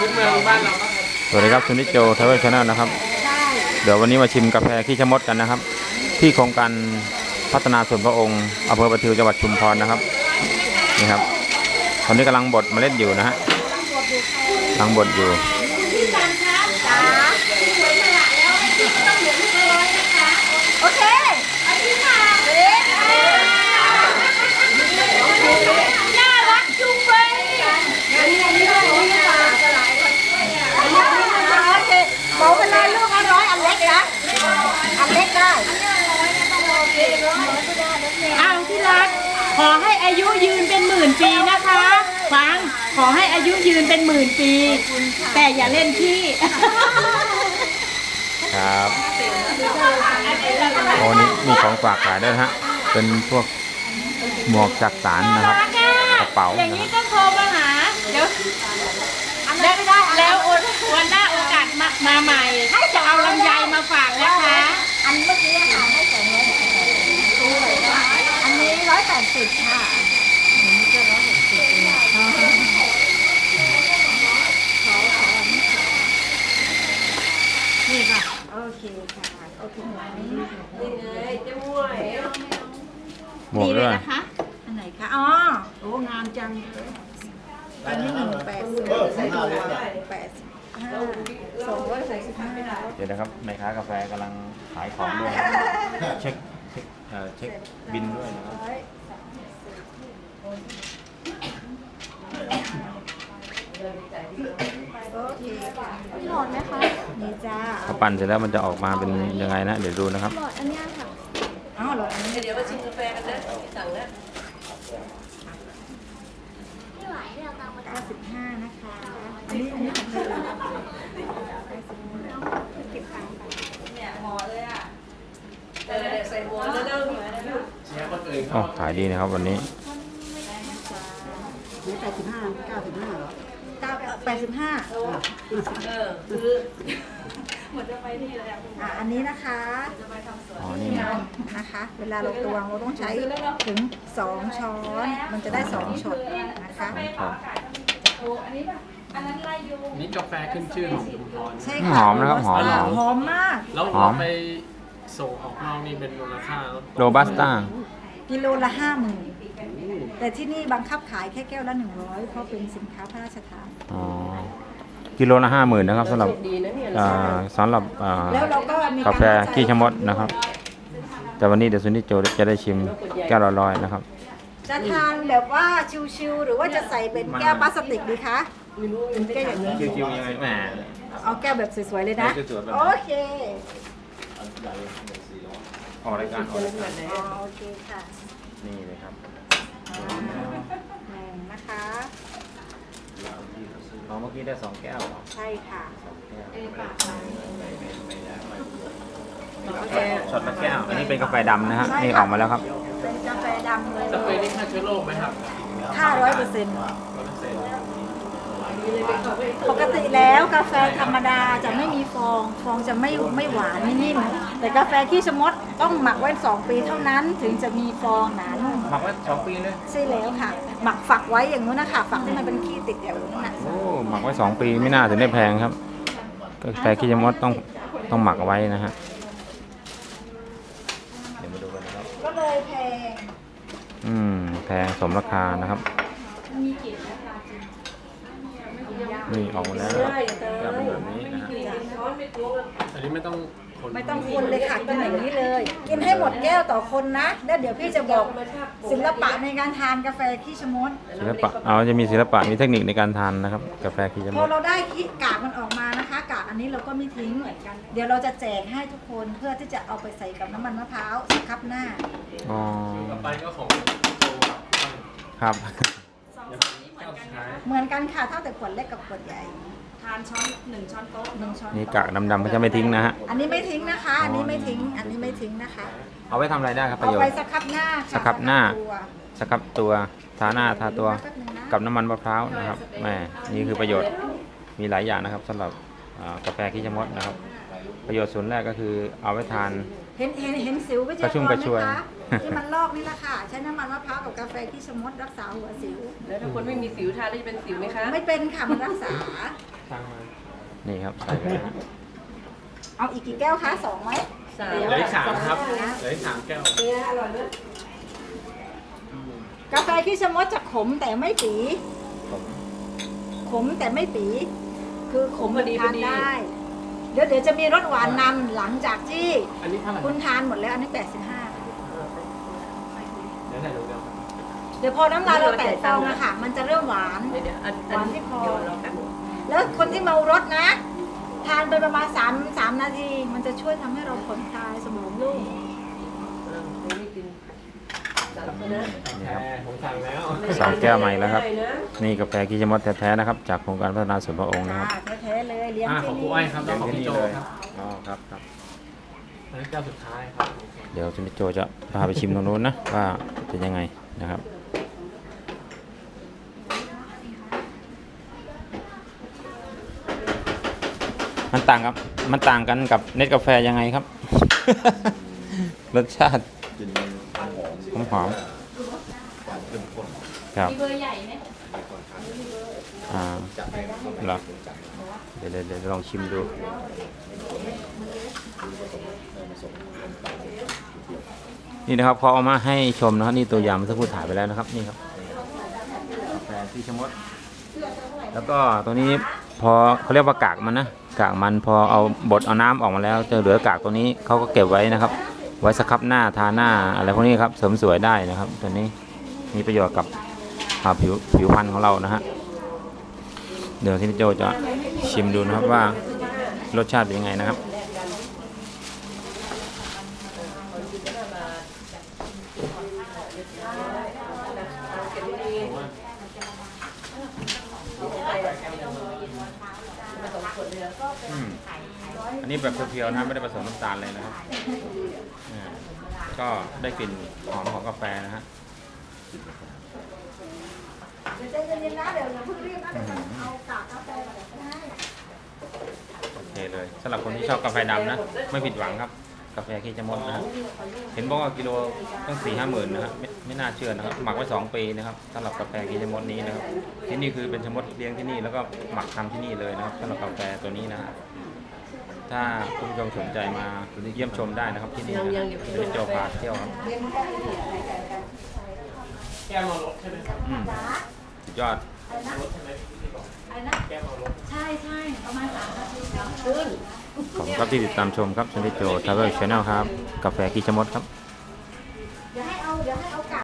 พื้นเมืองบ้านเราบ้างครับสวัสดีครับซุนิจโจทาวเวอร์ชาแนลนะครับ เดี๋ยววันนี้มาชิมกาแฟขี้ชะมดกันนะครับ ที่โครงการพัฒนาส่วนพระองค์อำเภอประทิวจังหวัดชุมพรนะครับนี่ครับตอนนี้กำลังบดเมล็ดอยู่นะฮะกำลังบดอยู่ โอเคอันนี้ค่ะน่ารักจุงเลยอันนี้อันนี้ด้วยอันนี้ค่ะโอเคบอกไปเลยลูกอันร้อยอันเล็กนะอันเล็กได้ อ้าวที่รัก ขอให้อายุยืนเป็นหมื่นปีนะคะฟังขอให้อายุยืนเป็นหมื่นปี แต่อย่าเล่นพี่ครับโอ้นี่มีของฝากขายด้วยนะฮะ เป็นพวกหมวกจักสารนะครับกระเป๋าอย่างนะนี้ครับต้องโทรมาหาเดี๋ยวแล้วแล้ววันหน้าโอกาสมามาใหม่ จะเอาลำไยมาฝากนะคะ อันเมื่อกี้อาหารให้สองร้อยอันนี้ร้อยแปดสิบค่ะนี่ค่ะ โอเคค่ะโอเคไหมหมวกด้วยอันไหนคะ อ๋อ โอ้ งามจังอันนี้หนึ่งแปดสิบแปดสิบห้าสองร้อยหกสิบห้าเดี๋ยวนะครับแม่ค้ากาแฟกำลังขายของด้วยนะครับเช็คเช็คเอ่อเช็คบินด้วยนะครับโอเคค่ะ หลอดไหมคะนี่จ้าพอปั่นเสร็จแล้วมันจะออกมาเป็นยังไงนะ เดี๋ยวดูนะครับ หลอดอันเนี้ยค่ะอ๋อหลอดอันนี้เดี๋ยวมาชิมกาแฟกันนะที่สั่งนะเก้าสิบห้านะคะอันนี้อันนี้ของเธอเก็บตังค์ไปเนี่ยหมอเลยอะเออใส่หัวแล้วเริ่มเชียร์คนอื่นอ๋อขายดีนะครับวันนี้แปดสิบห้าเก้าสิบห้าเหรอ เก้าแปดสิบห้าเออคืออะอันนี้นะคะอ๋อนี่นะนะคะ เวลาเราตวงเราต้องใช้ถึงสองช้อน มันจะได้สองช็อตนะคะ ครับนี่กาแฟขึ้นชื่อของชุมพรใช่หค่ะอมนะครับหอมหอม หอมมาก แล้วหอเรามไปส่งออกนอกนี่เป็นมูลค่าโรบัสต้า กิโลละห้าหมื่น แต่ที่นี่บังคับขายแค่แก้วละหนึ่งร้อยเพราะเป็นสินค้าพระราชทาน อ๋อ กิโลละห้าหมื่นนะครับสำหรับดีนะเนี่ยอ่าสำหรับอ่าแล้วเราก็มีกาแฟขี้ชะมดนะครับ แต่วันนี้เดี๋ยวซุนนิโจจะได้ชิมแก้วละร้อยนะครับ จะทานแบบว่าชิวๆหรือว่าจะใส่เป็นแก้วพลาสติกดีคะเป็นแก้วอย่างนี้คิวๆยังไงแหมเอาแก้วแบบสวยๆเลยนะแก้วสวยๆแบบโอเคออกรายการออกรายการอ๋อโอเคค่ะ นี่เลยครับ หนึ่งนะคะอ๋อเมื่อกี้ได้สองแก้วเหรอใช่ค่ะสองแก้วช็อตละแก้ว อันนี้เป็นกาแฟดำนะฮะ นี่ออกมาแล้วครับ เป็นกาแฟดำเลยกาแฟนี่ฆ่าเชื้อโรคไหมครับ ห้าร้อยเปอร์เซ็นต์ ปกติแล้วกาแฟธรรมดาจะไม่มีฟอง ฟองจะไม่ไม่หวานไม่นิ่ม แต่กาแฟขี้ชะมดต้องหมักไว้สองปีเท่านั้นถึงจะมีฟองหนานุ่มหมักไว้สองปีเลยใช่แล้วค่ะ หมักฝักไว้อย่างนู้นนะคะฝักที่มันเป็นขี้ติดอย่างนู้นน่ะโอ้หมักไว้สองปีไม่น่าถึงได้แพงครับกาแฟขี้ชะมดต้องต้องหมักเอาไว้นะฮะเดี๋ยวมาดูกันนะครับก็เลยแพงอืมแพงสมราคานะครับ นี่ออกมาแล้วนะครับแก้วเป็นแบบนี้นะฮะอันนี้ไม่ต้องคนไม่ต้องคนเลยค่ะกินอย่างนี้เลย กินให้หมดแก้วต่อคนนะแล้วเดี๋ยวพี่จะบอกศิลปะในการทานกาแฟขี้ชะมดศิลปะเอาจะมีศิลปะมีเทคนิคในการทานนะครับ กาแฟขี้ชะมพอดเราได้ขี้กากมันออกมานะคะ กากอันนี้เราก็ไม่ทิ้งเหมือนกัน เดี๋ยวเราจะแจกให้ทุกคนเพื่อที่จะเอาไปใส่กับน้ำมันมะพร้าวสครับหน้าอ๋อต่อไปก็ของโจครับ ครับแก้วสุดท้ายเหมือนกันค่ะเท่าแต่ขวดเล็กกับขวดใหญ่ทานช้อนหนึ่งช้อนโต๊ะหนึ่งช้อนนี่กากดำๆก็จะไม่ทิ้งนะฮะ อันนี้ไม่ทิ้งนะคะ อันนี้ไม่ทิ้ง อันนี้ไม่ทิ้งนะคะ เอาไว้ทำอะไรได้ครับประเอาโยชไปน์ สครับหน้าค่ะสครับหน้า ตัวสครับตัวทาหน้าทาตัวแป๊บนึงนะกับน้ำมันมะพร้าวนะครับแหมนี่คือประโยชน์มีหลายอย่างนะครับสำหรับอ่ากาแฟขี้ชะมดนะครับ ประโยชน์ส่วนแรกก็คือเอาไว้ทาน เห็นเห็นเห็นสิววิทกระยากชุ่มรกระไหชวยมคะ ที่มันลอกนี่แหละค่ะ ใช้น้ำมันมะพร้าวกับกาแฟขี้ชะมดรักษาหัวสิว แล้วถ้าคนไม่มีสิวทานแล้วจะเป็นสิวไหมคะไม่เป็นค่ะ มันรักษา ทางมานี่ครับใส่ไปแล้วเอาอีกกี่แก้วคะสองไหมสามเหลืออีกสามครับเหลืออีกสามแก้วเนี่ยอร่อยเลยกาแฟขี้ชะมดจะขมแต่ไม่ปีขมแต่ไม่ปี คือขมทานได้ เดี๋ยวเดี๋ยวจะมีรสหวานนำหลังจากที่อันนี้เท่าไหร่คุณทานหมดแล้วอันนี้85เดี๋ยวไหนดู เดี๋ยวเดี๋ยวพอน้ำลายเราแตกฟองอะค่ะ มันจะเริ่มหวาน เดี๋ยวเดี๋ยวอันอันหวานที่คอเดี๋ยวเราแป๊บนึงแล้วคนที่เมารถนะ ทานไปประมาณ3 3นาที มันจะช่วยทำให้เราผ่อนคลายสมองโล่งอ่าไม่กินจัดไปนะนี่ครับแหมผมสั่งแล้วสองแก้วใหม่แล้วครับไม่ได้นะนี่กาแฟขี้ชะมดแท้ๆนะครับ จากโครงการพัฒนาส่วนพระองค์นะครับค่ะแท้ๆเลยเลี้ยงอ่าขที่องครูนี่อ้อยครับแล้วของที่พี่นี่โจเลยครับ อ๋อครับครับ อันนี้แก้วสุดท้ายครับเดี๋ยวคุณโจจะพาไปชิมตรงนู้นนะ ว่าเป็นยังไงนะครับ มันต่างกับมันต่างกันกับเน็ตกาแฟยังไงครับ รสชาติหอมหอมๆครับ มีเบอร์ใหญ่ไหม อ่าหรอเดี๋ยวเดี๋ยวลองชิมดูนี่นะครับพอเอามาให้ชมนะครับนี่ตัวอย่างเมื่อสักครู่ถ่ายไปแล้วนะครับนี่ครับกาแฟที่ชมด แล้วก็ตัวนี้พอเขาเรียกว่ากากมันนะกากมันพอเอาบดเอาน้ำออกมาแล้วจะเหลือกากตัวนี้เขาก็เก็บไว้นะครับ ไว้สครับหน้าทาหน้าอะไรพวกนี้ครับเสริมสวยได้นะครับ ตัวนี้มีประโยชน์กับ ผิวผิวพรรณของเรานะฮะเดี๋ยวที่พี่โจจะชิมดูนะครับว่ารสชาติเป็นยังไงนะครับอันนี้แบบเพียวๆนะไม่ได้ผสมน้ำตาลเลยนะครับอ่าก็ได้กลิ่นหอมของกาแฟนะฮะ เดี๋ยวใจเย็นๆนะเดี๋ยวอย่าเพิ่งรีบนะเดี๋ยวจะเอากากกาแฟมาเดี๋ยวให้โอเคเลยสำหรับคนที่ชอบกาแฟดำนะ ไม่ผิดหวังครับ กาแฟขี้จะมดนะฮะเห็นบอกว่ากิโลต้องสี่ห้าหมื่นนะครับไม่ไม่น่าเชื่อนะครับ หมักไว้สองปีนะครับสำหรับกาแฟขี้จะมดนี้นะครับที่นี่คือเป็นชะมดเลี้ยงที่นี่แล้วก็หมักทำที่นี่เลยนะครับสำหรับกาแฟตัวนี้นะฮะถ้าคุณผู้ชมสนใจมาเยี่ยมชมได้นะครับที่นี่นะเดี๋ยวโจพาเที่ยวครับแก้วมารถใช่ไหมครับอืมสุดยอดใช่ใช่ประมาณสามนาทีครับขอบคุณครับที่ติดตามชมครับชนิดโจทาวเวลชาแนลครับ กาแฟกีชะมดครับ